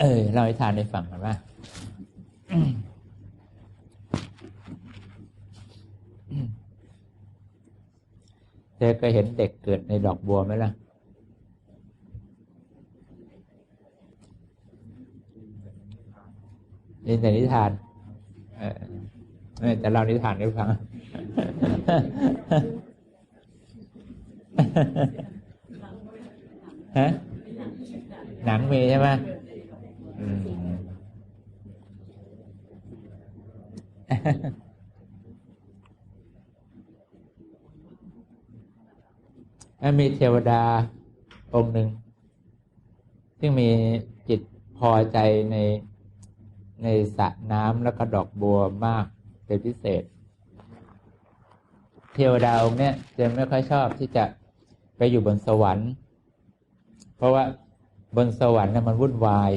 เออเราให้ทานในฝั่งกันว่าเธอเคยเห็นเด็กเกิดในดอกบัวไหมล่ะ นี่แต่นิทาน เออเออจะเล่านิทานให้ฟัง ฮะ หนังมีใช่ไหม แล้วมีเทวดาองค์หนึ่ง ซึ่งมีจิตพอใจในในสระน้ำแล้วก็ดอกบัวมากเป็นพิเศษ เทวดาองค์เนี้ยจะไม่ค่อยชอบที่จะไปอยู่บนสวรรค์ เพราะว่าบนสวรรค์น่ะมันวุ่นวาย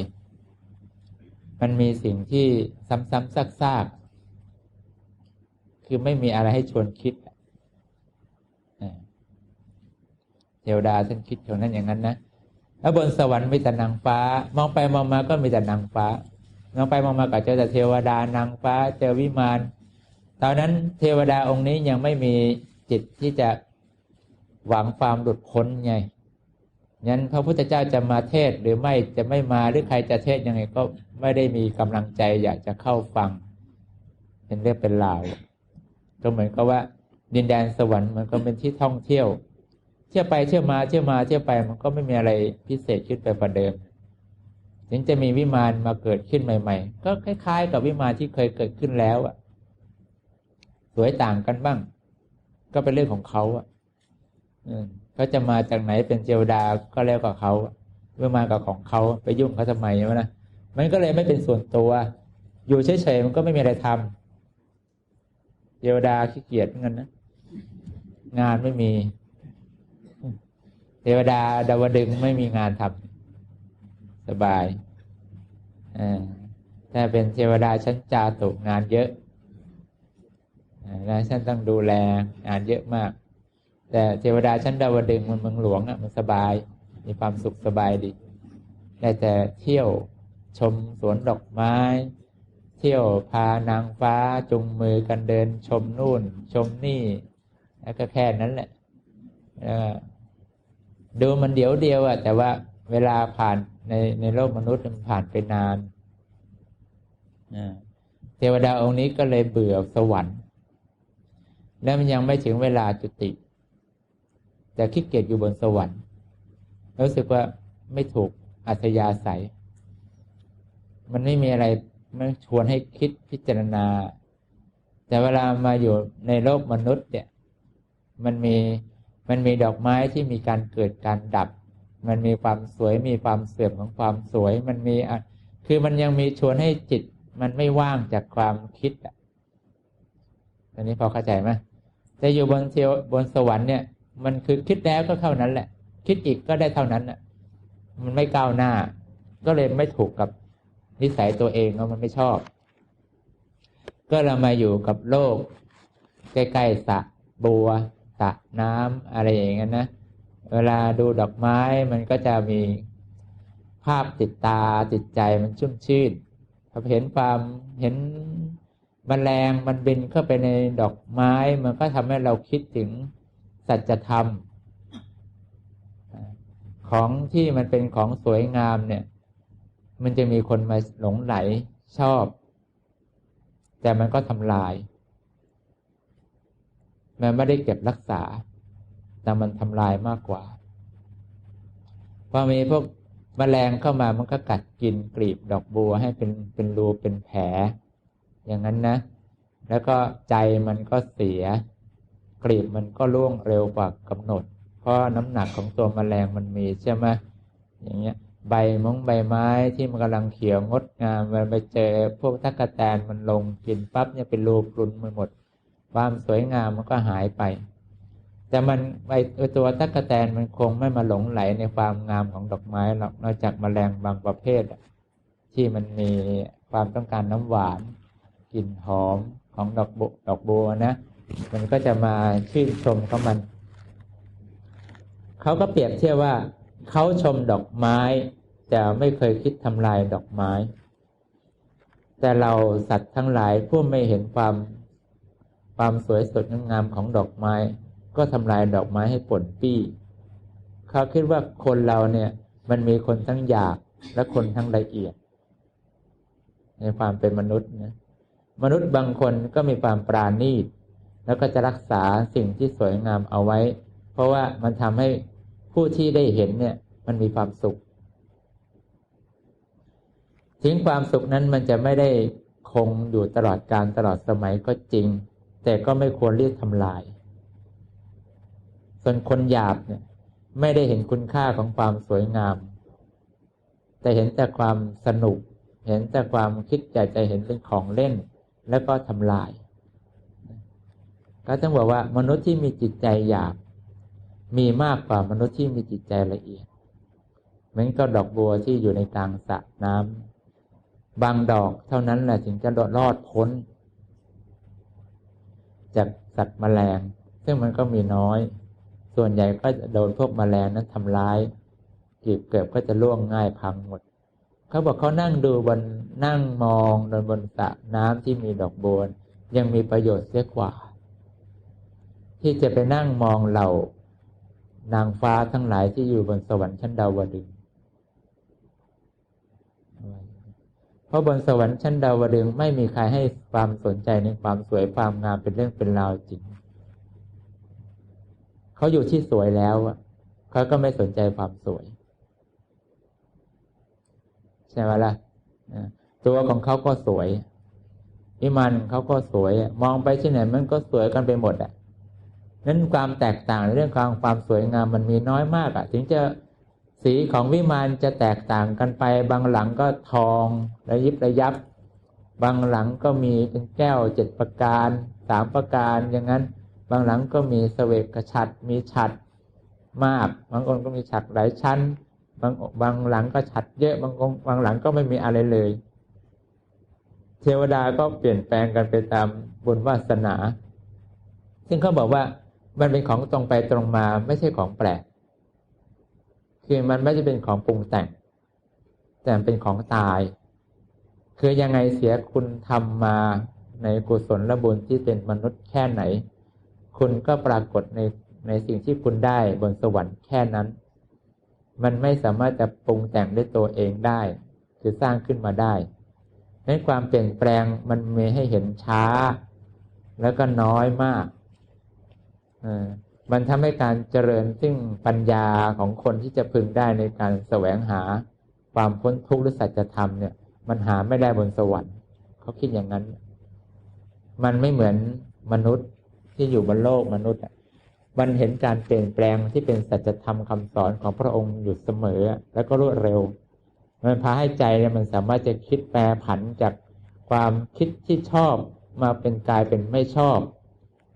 มันมีสิ่งที่ซ้ำๆซากๆ คือไม่มีอะไรให้ชวนคิดเทวดาท่านคิดอย่างนั้นอย่างนั้นนะแล้วบนสวรรค์มีแต่นางฟ้า มองไปมองมาก็มีแต่นางฟ้ามองไปมองมาก็เจอแต่เทวดานางฟ้าเจอวิมานตอนนั้นเทวดาองค์นี้ยังไม่มีจิตที่จะหวังความหลุดพ้นไง งั้นพระพุทธเจ้าจะมาเทศหรือไม่จะไม่มาหรือใครจะเทศยังไงก็ไม่ได้มีกำลังใจอยากจะเข้าฟัง เป็นเรื่องเป็นราวก็เหมือนกับว่า ดินแดนสวรรค์มันก็เป็นที่ท่องเที่ยว เที่ยวไปเที่ยวมาเที่ยวมาเที่ยวไปมันก็ไม่มีอะไรพิเศษขึ้นไปกว่าเดิม ถึงจะมีวิมานมาเกิดขึ้นใหม่ ๆ ก็คล้ายๆ กับวิมานที่เคยเกิดขึ้นแล้วอะสวยต่างกันบ้าง ก็เป็นเรื่องของเขาอะ เขาจะมาจากไหนเป็นเจวดาก็แล้วกับเขาเมื่อมากับของเขาไปยุ่งเขาทำไมวะนะมันก็เลยไม่เป็นส่วนตัว อยู่เฉยๆมันก็ไม่มีอะไรทำเจวดาขี้เกียจเงินนะงานไม่มีเทวดาดาวดึงไม่มีงานทำสบายถ้าเป็นเทวดาชั้นจาตุงานเยอะนะฉันต้องดูแลงานเยอะมาก แต่เทวดาชั้นดาวดึงมันเมืองหลวงอะมันสบาย มีความสุขสบายดีได้แต่เที่ยวชมสวนดอกไม้ เที่ยวพานางฟ้าจุงมือกันเดิน ชมนู่น ชมนี่แล้วก็แค่นั้นแหละดูมันเดี๋ยวเดียวอะแต่ว่าเวลาผ่านในในโลกมนุษย์มันผ่านไปนานเทวดาองค์นี้ก็เลยเบื่อสวรรค์ แล้วมันยังไม่ถึงเวลาจุติ แต่ขี้เกียจอยู่บนสวรรค์รู้สึกว่าไม่ถูกอัธยาศัย มันไม่มีอะไรมันชวนให้คิดพิจารณา แต่เวลามาอยู่ในโลกมนุษย์เนี่ย มันมีมันมีดอกไม้ที่มีการเกิดการดับ มันมีความสวยมีความเสื่อมของความสวย มันมีคือมันยังมีชวนให้จิต มันไม่ว่างจากความคิดอะอันนี้พอเข้าใจไหมแต่อยู่บนเทวบนสวรรค์เนี่ย มันคือคิดแล้วก็เท่านั้นแหละ คิดอีกก็ได้เท่านั้นอะ มันไม่ก้าวหน้า ก็เลยไม่ถูกกับนิสัยตัวเองเนาะมันไม่ชอบ ก็เรามาอยู่กับโลก ใกล้ๆสระบัวสระน้ำอะไรอย่างเงี้ยนะเวลาดูดอกไม้มันก็จะมีภาพติดตาติดใจมันชุ่มชื่นพอเห็นความเห็นมแมลงมันบินเข้าไปในดอกไม้ มันก็ทำให้เราคิดถึง สัจธรรม ของที่มันเป็นของสวยงามเนี่ย มันจะมีคนมาหลงไหลชอบ แต่มันก็ทำลาย มันไม่ได้เก็บรักษา แต่มันทำลายมากกว่าพอมีพวกมแมลงเข้ามามันก็กัดกินกลีบดอกบัวให้เป็นเป็นรูเป็นแผล อย่างนั้นนะ แล้วก็ใจมันก็เสีย กลีบมันก็ร่วงเร็วกว่ากำหนด เพราะน้ำหนักของตัวมแมลงมันมีใช่ไหมอย่างเงี้ย ใบมงใบไม้ที่มันกำลังเขียวงดงามมันไปเจอพวกทักกแตนมันลงกินปั๊บเนี่ยเป็นรูปรุนไปหมด ความสวยงามมันก็หายไป แต่มันไอตัวตั๊กแตนมันคงไม่มาหลงไหลในความงามของดอกไม้หรอกนอกจากมแมลงบางประเภทที่มันมีความต้องการน้ำหวานกลิ่นหอมของดอกบดอกบัวนะ มันก็จะมาชื่นชมเขามัน เขาก็เปรียบเทียบว่าเขาชมดอกไม้ แต่ไม่เคยคิดทำลายดอกไม้ แต่เราสัตว์ทั้งหลายผู้ไม่เห็นความความสวยสดงามของดอกไม้ ก็ทำลายดอกไม้ให้ป่นปี้ เขาคิดว่าคนเราเนี่ย มันมีคนทั้งหยาบและคนทั้งละเอียด ในความเป็นมนุษย์นะมนุษย์บางคนก็มีความปราณีต แล้วก็จะรักษาสิ่งที่สวยงามเอาไว้ เพราะว่ามันทำให้ผู้ที่ได้เห็นเนี่ย มันมีความสุขทิ้งความสุขนั้นมันจะไม่ได้คงอยู่ตลอดการตลอดสมัยก็จริง แต่ก็ไม่ควรรีบทำลาย ส่วนคนหยาบเนี่ย ไม่ได้เห็นคุณค่าของความสวยงาม แต่เห็นแต่ความสนุก เห็นแต่ความคิดอยากจะเห็นเป็นของเล่น แล้วก็ทำลาย ก็ต้องบอกว่ามนุษย์ที่มีจิตใจหยาบมีมากกว่ามนุษย์ที่มีจิตใจละเอียดเหมือนกับดอกบัวที่อยู่ในกลางสระน้ำบางดอกเท่านั้นแหละถึงจะรอดพ้น จากสัตว์แมลง ซึ่งมันก็มีน้อย ส่วนใหญ่ก็จะโดนพวกแมลงนั้นทำร้ายกีบเกิบก็จะล่วงง่ายพังหมด เขาบอกเขานั่งดูบนนั่งมองบนบนสระน้ำที่มีดอกบัวยังมีประโยชน์เสียกว่า ที่จะไปนั่งมองเหล่านางฟ้าทั้งหลายที่อยู่บนสวรรค์ชั้นดาวดึงเพราะบนสวรรค์ชั้นดาวดึงไม่มีใครให้ความสนใจในความสวยความงามเป็นเรื่องเป็นราวจริง เขาอยู่ที่สวยแล้วเขาก็ไม่สนใจความสวย ใช่ไหมล่ะตัวของเขาก็สวย อิมันเขาก็สวย มองไปที่ไหนมันก็สวยกันไปหมดอะ นั้นความแตกต่างในเรื่องของความสวยงามมันมีน้อยมากอะถึงจะสีของวิมานจะแตกต่างกันไป บางหลังก็ทองระยิบระยับ บางหลังก็มีเป็นแก้วเจ็ดประการสามประการอย่างนั้น บางหลังก็มีสเสวกฉัดมีฉัดมาก บางคนก็มีฉัดหลายชั้น บางบางหลังก็ฉัดเยอะบางบางหลังก็ไม่มีอะไรเลย เทวดาก็เปลี่ยนแปลงกันไปตามบุญวาสนา ซึ่งเขาบอกว่า มันเป็นของตรงไปตรงมาไม่ใช่ของแปลก คือมันไม่ใช่เป็นของปรุงแต่ง แต่เป็นของตาย คือยังไงเสียคุณทำมาในกุศลและบุญที่เป็นมนุษย์แค่ไหน คุณก็ปรากฏในในสิ่งที่คุณได้บนสวรรค์แค่นั้น มันไม่สามารถจะปรุงแต่งด้วยตัวเองได้ คือสร้างขึ้นมาได้นั้นความเปลี่ยนแปลงมันมีให้เห็นช้า แล้วก็น้อยมาก มันทำให้การเจริญซึ่งปัญญาของคนที่จะพึงได้ในการแสวงหาความพ้นทุกข์หรือสัจธรรมเนี่ย มันหาไม่ได้บนสวรรค์เขาคิดอย่างนั้น มันไม่เหมือนมนุษย์ที่อยู่บนโลกมนุษย์มันเห็นการเปลี่ยนแปลงที่เป็นสัจธรรมคำสอนของพระองค์อยู่เสมอ แล้วก็รวดเร็ว มันพาให้ใจเนี่ยมันสามารถจะคิดแปรผันจากความคิดที่ชอบมาเป็นกลายเป็นไม่ชอบ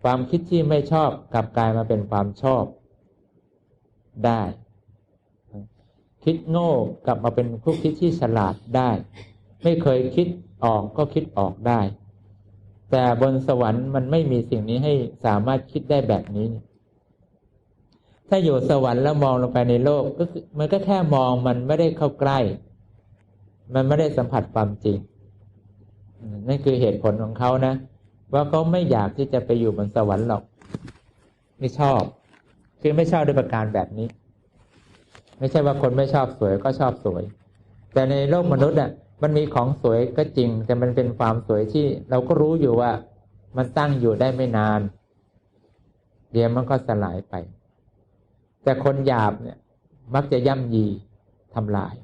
ความคิดที่ไม่ชอบกลับกลายมาเป็นความชอบได้ คิดโง่กลับมาเป็นผู้คิดที่ฉลาดได้ ไม่เคยคิดออกก็คิดออกได้ แต่บนสวรรค์มันไม่มีสิ่งนี้ให้สามารถคิดได้แบบนี้ ถ้าอยู่สวรรค์แล้วมองลงไปในโลกก็คือมันก็แค่มองมันไม่ได้เข้าใกล้ มันไม่ได้สัมผัสความจริงนั่นคือเหตุผลของเขานะ ว่าเขาไม่อยากที่จะไปอยู่บนสวรรค์หรอก ไม่ชอบ คือไม่ชอบด้วยประการแบบนี้ ไม่ใช่ว่าคนไม่ชอบสวยก็ชอบสวย แต่ในโลกมนุษย์อะ มันมีของสวยก็จริง แต่มันเป็นความสวยที่ เราก็รู้อยู่ว่า มันตั้งอยู่ได้ไม่นาน เดี๋ยวมันก็สลายไป แต่คนหยาบเนี่ย มักจะย่ำยีทำลาย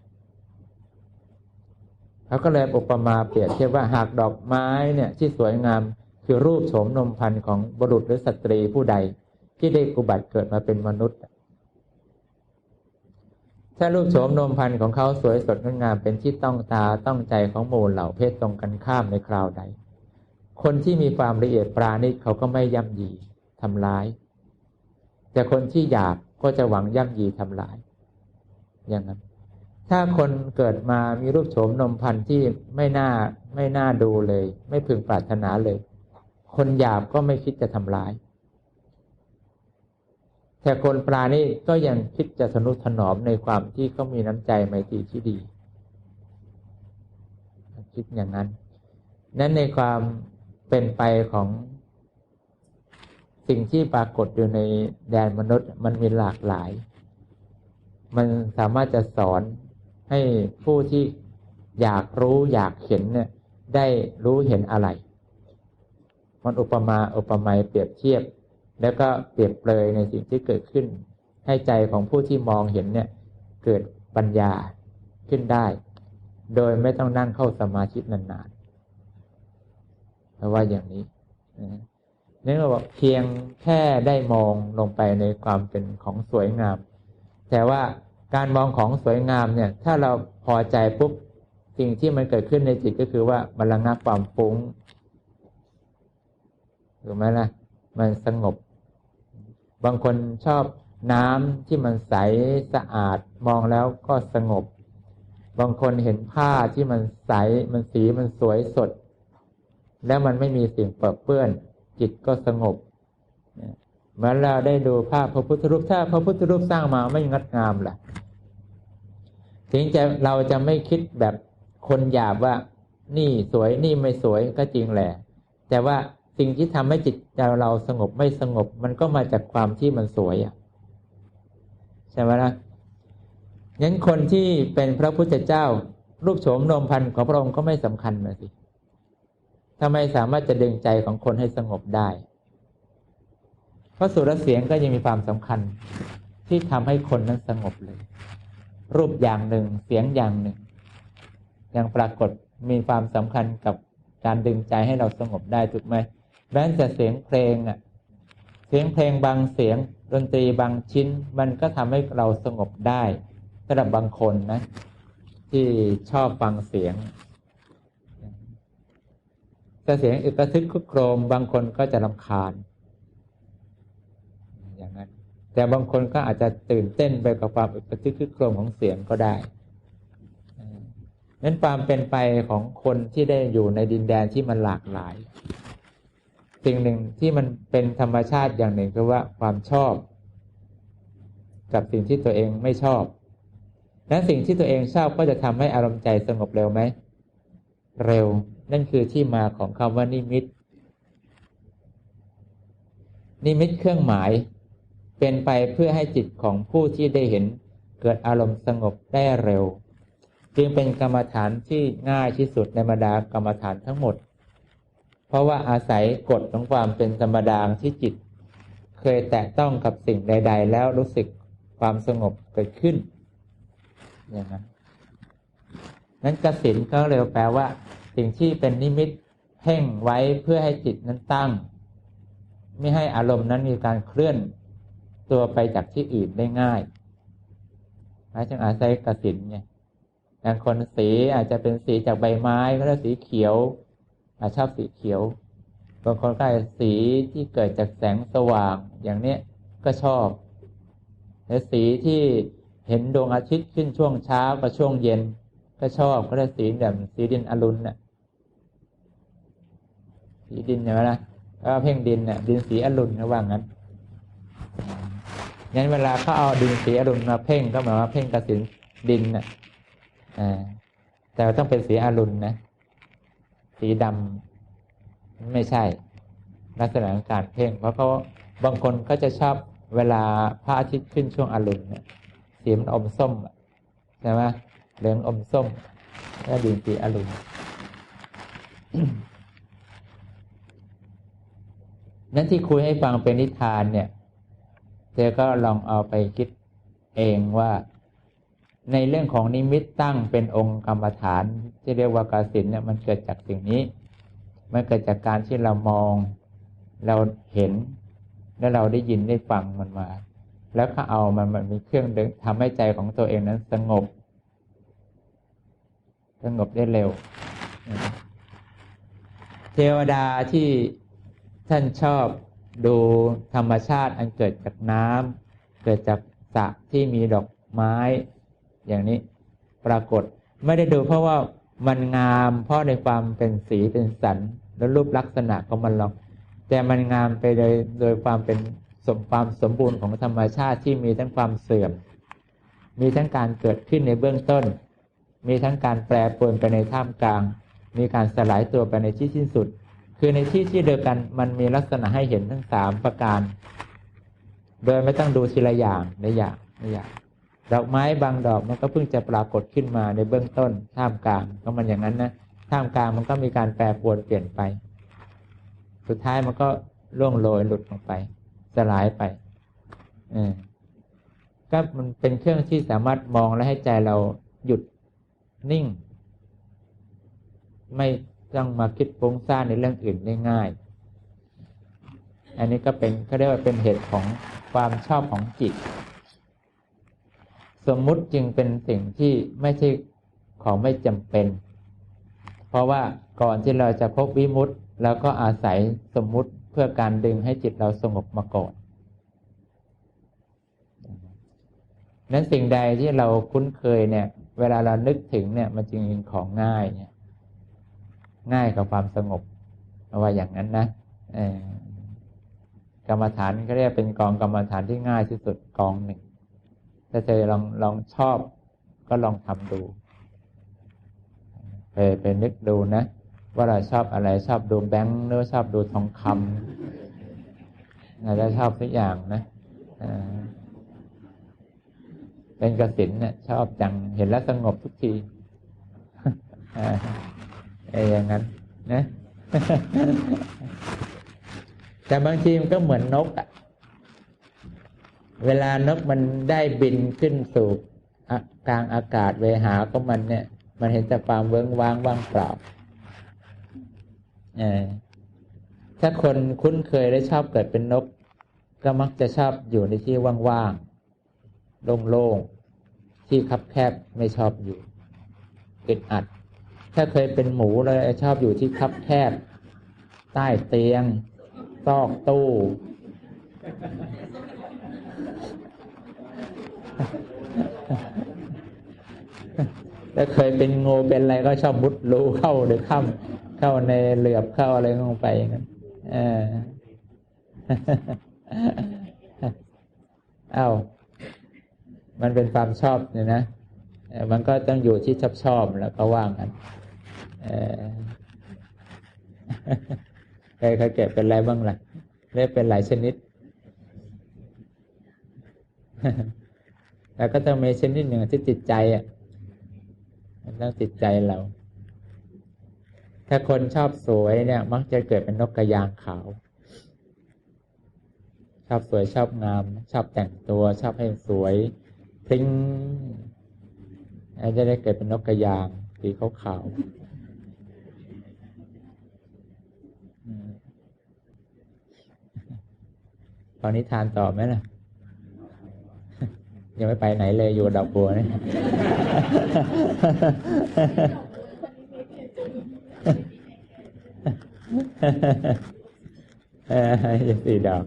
เขาก็เลยอุปมาเปรียบเทียบว่าหากดอกไม้เนี่ย ที่สวยงาม คือรูปโฉมนมพันธ์ของบุรุษหรือสตรีผู้ใดที่ได้กุบัติเกิดมาเป็นมนุษย์ ถ้ารูปโฉมนมพันธ์ของเขาสวยสดงดงามเป็นที่ต้องตาต้องใจของหมู่เหล่าเพศตรงกันข้ามในคราวใด คนที่มีความละเอียดปราณีตเขาก็ไม่ย่ำยีทำร้าย แต่คนที่หยาบก็จะหวังย่ำยีทำลาย อย่างนั้น ถ้าคนเกิดมามีรูปโฉมนมพันธ์ที่ไม่น่าไม่น่าดูเลย ไม่พึงปรารถนาเลย คนหยาบก็ไม่คิดจะทำร้าย แต่คนปลานี่ก็ยังคิดจะสนุถนอมในความที่เขามีน้ำใจไมตรีที่ดี คิดอย่างนั้น นั้นในความเป็นไปของสิ่งที่ปรากฏอยู่ในแดนมนุษย์มันมีหลากหลาย มันสามารถจะสอนให้ผู้ที่อยากรู้อยากเห็นเนี่ยได้รู้เห็นอะไร มันอุปมาอุปไมยเปรียบเทียบ แล้วก็เปรียบเปรยในสิ่งที่เกิดขึ้น ให้ใจของผู้ที่มองเห็นเนี่ยเกิดปัญญาขึ้นได้ โดยไม่ต้องนั่งเข้าสมาธินานๆเพราะว่าอย่างนี้นี่เราบอกเพียงแค่ได้มองลงไปในความเป็นของสวยงาม แต่ว่าการมองของสวยงามเนี่ย ถ้าเราพอใจปุ๊บสิ่งที่มันเกิดขึ้นในจิตก็คือว่ามันระงับความฟุ้ง ถูกไหมล่ะ มันสงบ บางคนชอบน้ำที่มันใสสะอาดมองแล้วก็สงบ บางคนเห็นผ้าที่มันใสมันสีมันสวยสด แล้วมันไม่มีสิ่งเปื้อน จิตก็สงบเมื่อเราได้ดูภาพพระพุทธรูปถ้าพระพุทธรูปสร้างมาไม่งดงามล่ะ ถึงจะเราจะไม่คิดแบบคนหยาบว่า นี่สวยนี่ไม่สวยก็จริงแหละ แต่ว่า สิ่งที่ทำให้จิตใจเราสงบไม่สงบ มันก็มาจากความที่มันสวยอะใช่ไหมล่ะงั้นคนที่เป็นพระพุทธเจ้า รูปโฉมนมพันของพระองค์ก็ไม่สำคัญนะสิทำไมสามารถจะดึงใจของคนให้สงบได้ เพราะสุรเสียงก็ยังมีความสำคัญ ที่ทำให้คนนั้นสงบเลย รูปอย่างหนึ่งเสียงอย่างหนึ่ง ยังปรากฏมีความสำคัญกับการดึงใจให้เราสงบได้ถูกไหม แม้แต่เสียงเพลงอะเสียงเพลงบางเสียงดนตรีบางชิ้น มันก็ทำให้เราสงบได้สำหรับบางคนนะ ที่ชอบฟังเสียงแต่เสียงอึกระทึกคุกโครมบางคนก็จะรำคาญ อย่างนั้น แต่บางคนก็อาจจะตื่นเต้นไปกับความอึกระทึกคุกโครมของเสียงก็ได้นั้นความเป็นไปของคนที่ได้อยู่ในดินแดนที่มันหลากหลาย สิ่งหนึ่งที่มันเป็นธรรมชาติอย่างหนึ่งคือว่าความชอบ กับสิ่งที่ตัวเองไม่ชอบและสิ่งที่ตัวเองชอบก็จะทำให้อารมณ์ใจสงบเร็วไหม เร็ว นั่นคือที่มาของคำว่านิมิต นิมิตเครื่องหมาย เป็นไปเพื่อให้จิตของผู้ที่ได้เห็น เกิดอารมณ์สงบได้เร็ว จึงเป็นกรรมฐานที่ง่ายที่สุดในบรรดากรรมฐานทั้งหมด เพราะว่าอาศัยกฎของความเป็นธรรมดาที่จิต เคยแตะต้องกับสิ่งใด ๆ แล้วรู้สึกความสงบเกิดขึ้น อย่างนั้นนั้นกสินเขาเร็วแปลว่า สิ่งที่เป็นนิมิตเพ่งไว้เพื่อให้จิตนั้นตั้ง ไม่ให้อารมณ์นั้นมีการเคลื่อนตัวไปจากที่อื่นได้ง่ายจึงอาศัยกสินไงบางคนสีอาจจะเป็นสีจากใบไม้ก็เรียกสีเขียว ชอบสีเขียวบางคนก็สีที่เกิดจากแสงสว่างอย่างเนี้ยก็ชอบและสีที่เห็นดวงอาทิตย์ขึ้นช่วงเช้ากับช่วงเย็น ก็ชอบก็ได้สีแบบสีดินอรุณน่ะสีดินใช่ไหมล่ะก็เพ่งดินเนี่ยดินสีอรุณระว่างั้นงั้นเวลาเขาเอาดินสีอรุณมาเพ่งก็หมายว่าเพ่งกระสินดินน่ะอ่าแต่ต้องเป็นสีอรุณนะ สีดำไม่ใช่ ลักษณะของการเพ่ง เพราะเขาบางคนก็จะชอบเวลาพระอาทิตย์ขึ้นช่วงอรุณเนี่ยสีมันอมส้มใช่ไหมเหลืองอมส้มและดินสีอรุณนั้นที่คุยให้ฟังเป็นนิทานเนี่ยเธอก็ลองเอาไปคิดเองว่า ในเรื่องของนิมิตตั้งเป็นองค์กรรมฐาน ที่เรียกว่ากาสินเนี่ยมันเกิดจากสิ่งนี้มันเกิดจากการที่เรามอง เราเห็น แล้วเราได้ยินได้ฟังมันมา แล้วก็เอามันมันมีเครื่องดึงทำให้ใจของตัวเองนั้นสงบ สงบได้เร็ว เทวดาที่ท่านชอบดูธรรมชาติอันเกิดจากน้ำเกิดจากสระที่มีดอกไม้ อย่างนี้ปรากฏไม่ได้ดูเพราะว่ามันงามเพราะในความเป็นสีเป็นสันและรูปลักษณะของมันหรอก แต่มันงามไปโดยโดยความเป็นสมความสมบูรณ์ของธรรมชาติที่มีทั้งความเสื่อม มีทั้งการเกิดขึ้นในเบื้องต้น มีทั้งการแปรปรวนไปในท่ามกลาง มีการสลายตัวไปในที่สิ้นสุด คือในที่ที่เดียวกันมันมีลักษณะให้เห็นทั้งสามประการ โดยไม่ต้องดูทีละอย่างในอย่างในอย่าง ดอกไม้บางดอกมันก็เพิ่งจะปรากฏขึ้นมาในเบื้องต้นท่ามกลางก็มันอย่างนั้นนะท่ามกลางมันก็มีการแปรปรวนเปลี่ยนไป สุดท้ายมันก็ล่วงโรยหลุดลงไป สลายไปอก็มันเป็นเครื่องที่สามารถมองและให้ใจเราหยุดนิ่ง ไม่ต้องมาคิดฟุ้งซ่านในเรื่องอื่นได้ง่าย อันนี้ก็เป็นเขาเรียกว่าเป็นเหตุของความชอบของจิต สมมุติจึงเป็นสิ่งที่ไม่ใช่ของไม่จำเป็น เพราะว่าก่อนที่เราจะพบวิมุตติเราก็อาศัยสมมุติเพื่อการดึงให้จิตเราสงบมาก่อนนั้นสิ่งใดที่เราคุ้นเคยเนี่ย เวลาเรานึกถึงเนี่ย มันจึงเป็นของง่ายเนี่ย ง่ายกับความสงบเอาว่าอย่างนั้นนะกรรมฐานก็เรียกเป็นกองกรรมฐานที่ง่ายที่สุดกองหนึ่ง ถ้าเธอลองลองชอบ ก็ลองทำดูไปไปนึกดูนะ ว่าเราชอบอะไรชอบดูแบงค์หรือชอบดูทองคำอาจจะชอบทุกอย่างนะเป็นกสินเนี่ยชอบจังเห็นแล้วสงบทุกทีไอ้อย่างนั้นนะ แต่บางทีมันก็เหมือนนกอะ เวลานกมันได้บินขึ้นสู่กลางอากาศเวหาก็มันเนี่ย มันเห็นแต่ความเวิ้งว้างว่างเปล่าถ้าคนคุ้นเคยและชอบเกิดเป็นนก ก็มักจะชอบอยู่ในที่ว่างๆโล่งๆที่คับแคบไม่ชอบอยู่อึดอัด ถ้าเคยเป็นหมูเลยชอบอยู่ที่คับแคบ ใต้เตียง ซอกตู้ ถ้าเคยเป็นงูเป็นอะไรก็ชอบมุดรูเข้าหรือข้าเข้าในเหลือบเข้าอะไรลงไปอย่างนั้นเออเอ้ามันเป็นความชอบเนี่ยนะมันก็ต้องอยู่ที่ชอบชอบแล้วก็ว่างกันเออใครเคยเก็บเป็นอะไรบ้างล่ะเรียกเป็นหลายชนิด แล้วก็ต้องมีชนิดหนึ่งที่ติดใจอะ มันต้องติดใจเรา ถ้าคนชอบสวยเนี่ย มักจะเกิดเป็นนกกระยางขาว ชอบสวยชอบงาม ชอบแต่งตัวชอบให้สวยพริ้งจะได้เกิดเป็นนกกระยางสีขาวขาวตอนนี้ทานต่อไหมล่ะ ยังไม่ไปไหนเลยอยู่ดอกบัวนี่เออสี่ดอก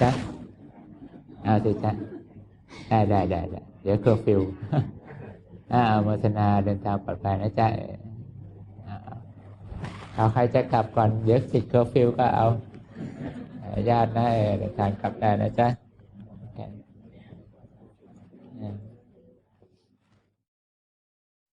จ้ะเอาสิจ้ะได้ได้ได้เดี๋ยวเคอร์ฟิวอ่าโมทนาเดินทางปลอดภัยนะจ๊ะ เอาใครจะกลับก่อน เดี๋ยวสิเคอร์ฟิวก็เอาญาตินะเดินทางกลับได้นะจ๊ะ